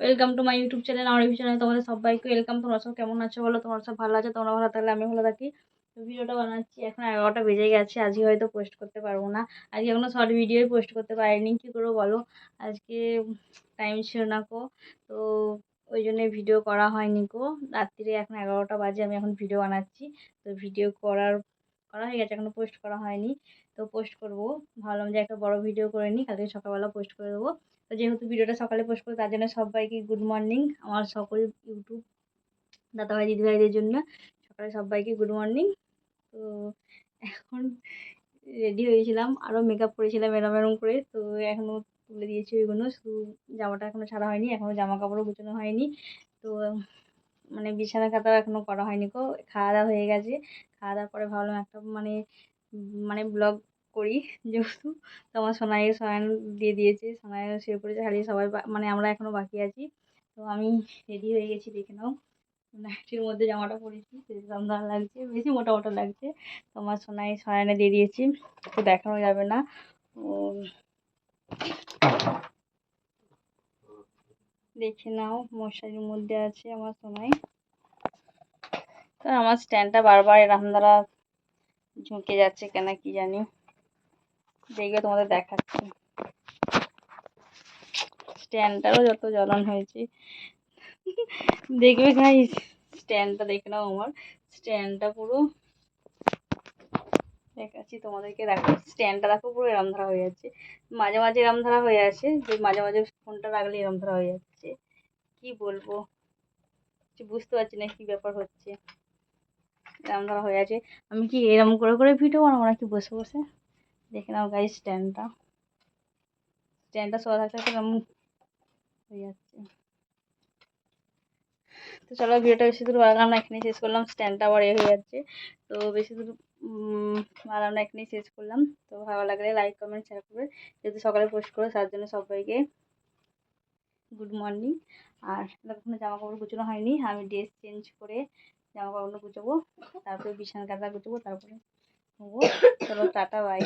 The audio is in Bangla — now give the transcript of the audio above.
Welcome to my YouTube channel আমার চ্যানেলে তোমাদের সবাইকে ওয়েলকাম তোমরা সব কেমন আছো বলো? তোমরা সব ভালো আছো? তোমরা ভালো থাকলে আমি ভালো থাকি। ভিডিওটা বানাচ্ছি। এখন এগারোটা বেজে গেছে। আজকে হয়তো পোস্ট করতে পারব না। আজকে এখনও শর্ট ভিডিওই পোস্ট করতে পারিনি। কী করব বলো? আজকে টাইম ছিল না কো। তো ওই জন্যে ভিডিও করা হয়নি কো। রাত্রিরে এখন এগারোটা বাজে। আমি এখন ভিডিও বানাচ্ছি। তো ভিডিও করার করা হয়ে গেছে এখনও পোস্ট করা হয়নি। তো পোস্ট করব। ভাবলাম যে একটা বড় ভিডিও করে নিই, কালকে সকালবেলা পোস্ট করে দেবো। তো যেহেতু ভিডিওটা সকালে পোস্ট করব, তার জন্য সবাইকে গুড মর্নিং আমার সকল ইউটিউব দাদাভাই, দিদিভাইদের জন্য সকালে সবাইকে গুড মর্নিং তো এখন রেডি হয়েছিলাম আরও মেকআপ করেছিলাম, এরম এরম করে। তো এখনও তুলে দিয়েছি ওইগুলো। শুধু জামাটা এখনও ছাড়া হয়নি এখনও জামা কাপড়ও গুছানো হয়নি। তো মানে বিছানা কাটাও এখনও করা হয়নি কো খাওয়া দাওয়া হয়ে গেছে। খাওয়া দাওয়ার পরে ভাবলাম একটা মানে মানে ব্লগ করি যেহেতু। তো আমার সোনাইয়ের শয়ন দিয়ে দিয়েছে। সোনাইয়ের শুয়ে পড়েছে। খালি সবাই মানে আমরা এখনও বাকি আছি। তো আমি রেডি হয়ে গেছি, দেখে নাও। নাইটির মধ্যে জামাটা পরেছি। দমদার লাগছে, বেশি মোটা মোটা লাগছে। তো আমার সোনাই শয়নে দিয়ে দিয়েছি। তো দেখানো যাবে না। দেখে নাও, মশারির মধ্যে আছে আমার সোনাই। তো আমার স্ট্যান্ডটা বারবার এরকম দ্বারা ঝুঁকে যাচ্ছে কেন কি জানি। দেখবে তোমাদের দেখাচ্ছি। স্ট্যান্ডটারও যত জ্বলন হয়েছে। দেখবে গাই স্ট্যান্ডটা দেখে নাও আমার। স্ট্যান্ডটা পুরো দেখাচ্ছি, তোমাদেরকে দেখো স্ট্যান্ডটা দেখো, পুরো এরম ধরা হয়ে যাচ্ছে। মাঝে মাঝে এরম ধরা হয়ে আছে যে মাঝে মাঝে ফোনটা রাখলে এরম ধরা হয়ে যাচ্ছে। কি বলব? কিছু বুঝতে পারছি না কী ব্যাপার হচ্ছে। এরম ধরা হয়ে আছে। আমি কি এরম করে করে ভিডিও বানাবো নাকি বসে বসে? দেখে নাও গাই স্ট্যান্ডটা স্ট্যান্ডটা শোয়া থাকতে এরকম হয়ে যাচ্ছে। তো চলো ভিডিওটা বেশি দূর বাড়ালাম না, এখানেই শেষ করলাম স্ট্যান্ডটা আবার এ হয়ে যাচ্ছে। তো বেশি দূর বাড়ালাম না, এখানেই শেষ করলাম। তো ভালো লাগলে লাইক কমেন্ট শেয়ার করবে। যেহেতু সকালে পোস্ট করো, তার জন্য সবাইকে গুড মর্নিং আর এখনও জামা কাপড় গুছানো হয়নি, আমি ড্রেস চেঞ্জ করে জামা কাপড়গুলো গুছাবো, তারপরে বিছানা কাঁথা গুছাবো, তারপরে চলো টাটা বাই